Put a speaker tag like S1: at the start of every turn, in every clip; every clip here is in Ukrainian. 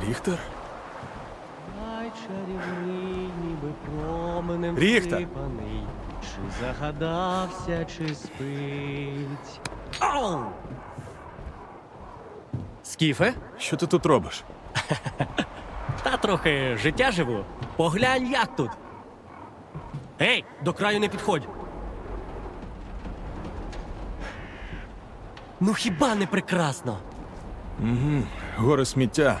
S1: Ріхтер? Ріхтер!
S2: Чи загадався, чи спить. Ау! Скіфе?
S1: Що ти тут робиш?
S2: Та трохи життя живу. Поглянь, як тут. Ей, до краю не підходь. Ну хіба не прекрасно?
S1: Гори сміття.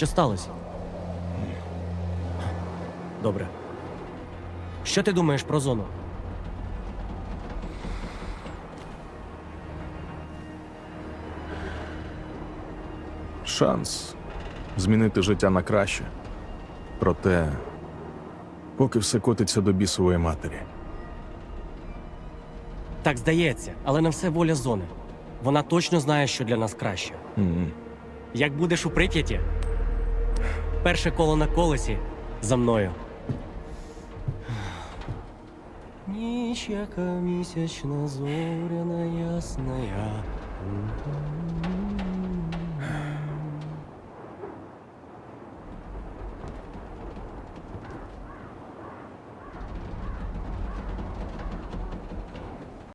S2: Що сталося? Добре. Що ти думаєш про зону?
S1: Шанс змінити життя на краще. Проте, поки все котиться до бісової матері.
S2: Так здається, але на все воля зони. Вона точно знає, що для нас краще. Як будеш у Прип'яті? Перше коло на колесі за мною. Ніч, яка місячна, зоряна, ясна.